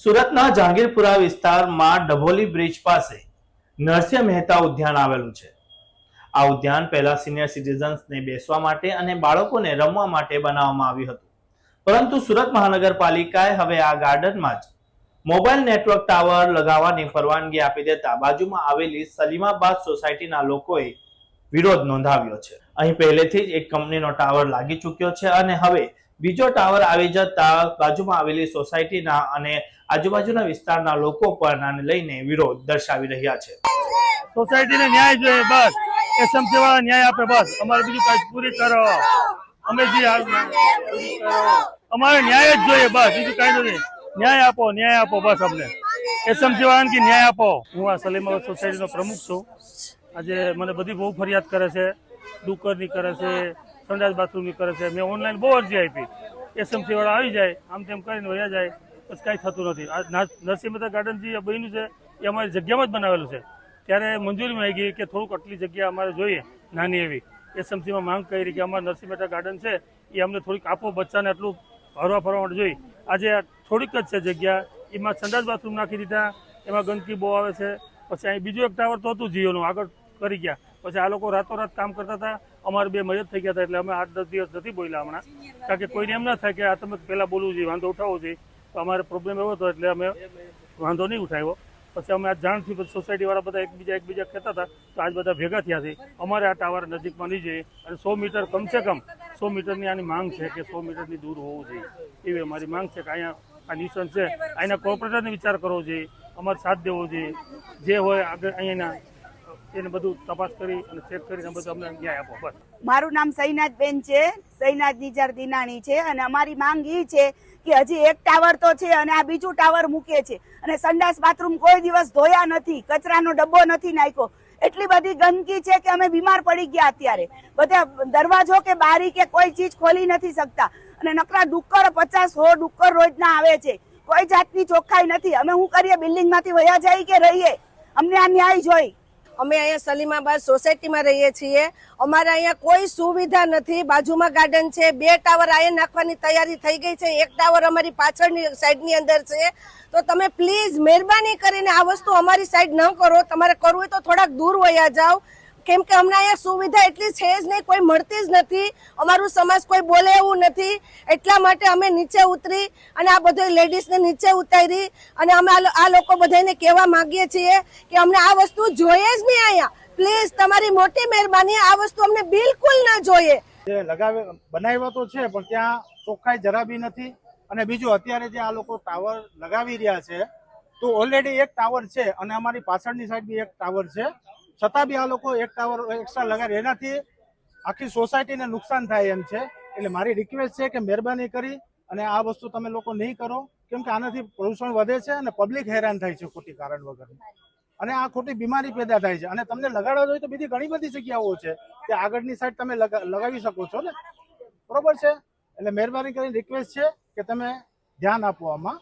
સુરતના જહાંગીરપુરા વિસ્તારમાં ડભોલી બ્રિજ પાસે નરસિંહ મહેતા ઉદ્યાન આવેલું છે. આ ઉદ્યાન પહેલા સિનિયર સિટીઝન્સને બેસવા માટે અને બાળકોને રમવા માટે બનાવવામાં આવ્યું હતું. પરંતુ સુરત મહાનગરપાલિકાએ હવે આ ગાર્ડનમાં જ મોબાઈલ નેટવર્ક ટાવર લગાવવાની પરવાનગી આપી દેતા બાજુમાં આવેલી સલીમાબાદ સોસાયટીના લોકોએ વિરોધ નોંધાવ્યો છે. અહીં પહેલેથી જ એક કંપનીનો ટાવર લાગી ચૂક્યો છે અને હવે બીજો ટાવર આવી જતા બાજુમાં આવેલી સોસાયટીના અને આજુબાજુના વિસ્તારના લોકો પણ આને લઈને વિરોધ દર્શાવી રહ્યા છે. સોસાયટીને ન્યાય જોઈએ, બસ. એસએમસી વાળા ન્યાય આપે, બસ. અમારે બીજું કાંઈ પૂરી કરો. અમે જે અમારે ન્યાય જ જોઈએ, બસ. બીજું કાંઈ નથી. ન્યાય આપો ન્યાય આપો, બસ અમને. એસએમસી વાળાને કે ન્યાય આપો. હું આ સલીમાબાદ સોસાયટીનો પ્રમુખ છું. આજે મને બધી બહુ ફરિયાદ કરે છે ડુક્કરની કરે છે. સંડાસ બાથરૂમની કરે છે. મેં ઓનલાઈન બહુ અરજી આપી. એસએમસી વાળા આવી જાય, આમ તેમ કરીને વયા જાય પછી કાંઈ થતું નથી. આ નરસિંહ મહેતા ગાર્ડન જે બન્યું છે, એ અમારી જગ્યામાં જ બનાવેલું છે. ત્યારે મંજૂરી ગઈ કે થોડુંક આટલી જગ્યા અમારે જોઈએ, નાની એવી. એસએમસીમાં માંગ કરી કે અમારે નરસિંહ મહેતા ગાર્ડન છે, એ અમને થોડીક આપો, બચ્ચાને એટલું હરવા ફરવા માટે જોઈ આજે થોડીક જ છે જગ્યા, એમાં સંડાસ બાથરૂમ નાખી દીધા, એમાં ગંદકી બહુ આવે છે. પછી અહીં બીજું એક ટાવર તો હતું જીઓનું, આગળ કરી ગયા. પછી આ લોકો રાતોરાત કામ કરતા હતા અમારે બે મદદ થઈ ગયા હતા એટલે અમે આઠ દસ દિવસ નથી બોલ્યા હમણાં. કારણ કે કોઈને એમ ના થાય કે આ તમે પહેલા બોલવું જોઈએ, વાંધો ઉઠાવવો જોઈએ. તો અમારે પ્રોબ્લેમ એવો હતો એટલે અમે વાંધો નહીં ઉઠાવ્યો. પછી અમે આ જાણ થયું, પછી સોસાયટીવાળા બધા એકબીજા એકબીજા કહેતા હતા તો આજ બધા ભેગા થયા છે. અમારે આ ટાવર નજીકમાં નહીં જોઈએ. અને સો મીટર કમસે કમ સો મીટરની આની માંગ છે કે સો મીટરની દૂર હોવું જોઈએ. એવી અમારી માંગ છે કે અહીંયા આ નિશન છે. અહીંના કોર્પોરેટરને વિચાર કરવો જોઈએ. અમારે સાથ દેવો જોઈએ. જે હોય આગળ અહીંયાના એને બધું તપાસ કરી અને ચેક કરીને બધું અમને ન્યાય આપો, બસ. મારું નામ સૈનાથબેન છે. સૈનાથ નિજાર દિનાણી છે અને અમારી માંગ એ છે કે હજી એક ટાવર તો છે અને આ બીજું ટાવર મૂકે છે. અને સંડાસ બાથરૂમ કોઈ દિવસ ધોયા નથી, કચરાનો ડબ્બો નથી નાખ્યો. એટલી બધી ગંદકી છે કે અમે બીમાર પડી ગયા અત્યારે. બધા દરવાજો કે બારી કે કોઈ ચીજ ખોલી નથી શકતા. અને નકરા ડુક્કર પચાસ સો ડુક્કર રોજના આવે છે. કોઈ જાતની ચોખ્ખાઈ નથી. અમે શું કરીએ બિલ્ડિંગમાંથી વયા જઈએ કે રહીએ? અમને આ ન્યાય જોઈ. અમે અહીંયા સલીમાબાદ સોસાયટીમાં રહીએ છીએ. અમારે અહીંયા કોઈ સુવિધા નથી. બાજુમાં ગાર્ડન છે, બે ટાવર અહીંયા નાખવાની તૈયારી થઈ ગઈ છે. એક ટાવર અમારી પાછળની સાઈડની અંદર છે. તો તમે પ્લીઝ મહેરબાની કરીને આ વસ્તુ અમારી સાઈડ ન કરો. તમારે કરવું હોય તો થોડાક દૂર વયા જાઓ. કેમ કે અમને અહીંયા સુવિધા એટલી છે જ નહીં, કોઈ મળતી જ નથી. અમારું સમાજ કોઈ બોલે એવું નથી. એટલા માટે અમે નીચે ઉતરી અને આ બધું લેડીઝને નીચે ઉતારી અને અમે આ લોકો બધાને કહેવા માંગીએ છીએ કે અમને આ વસ્તુ જોઈએ જ નહીં અહીંયા. પ્લીઝ, તમારી મોટી મહેરબાની, આ વસ્તુ અમને બિલકુલ ના જોઈએ. લગાવે, બનાવ્યો તો છે, પણ ત્યાં ચોખ્ખાઈ જરા બી નથી. અને બીજું, અત્યારે જે આ લોકો ટાવર લગાવી રહ્યા છે, તો ઓલરેડી એક ટાવર છે અને અમારી પાછળની સાઈડ બી એક ટાવર છે. છતાં બી આ લોકો એક ટાવર એક્સ્ટ્રા લગાવી એનાથી આખી સોસાયટીને નુકસાન થાય એમ છે. એટલે મારી રિક્વેસ્ટ છે કે મહેરબાની કરી અને આ વસ્તુ તમે લોકો નહીં કરો, કેમ કે આનાથી પ્રદૂષણ વધે છે અને પબ્લિક હેરાન થાય છે ખોટી કારણ વગર. અને આ ખોટી બીમારી પેદા થાય છે. અને તમને લગાડવા જોઈએ તો બીજી ઘણી બધી જગ્યાઓ છે કે આગળની સાઈડ તમે લગા- લગાવી શકો છો ને? બરોબર છે? એટલે મહેરબાની કરીને રિક્વેસ્ટ છે કે તમે ધ્યાન આપો આમાં.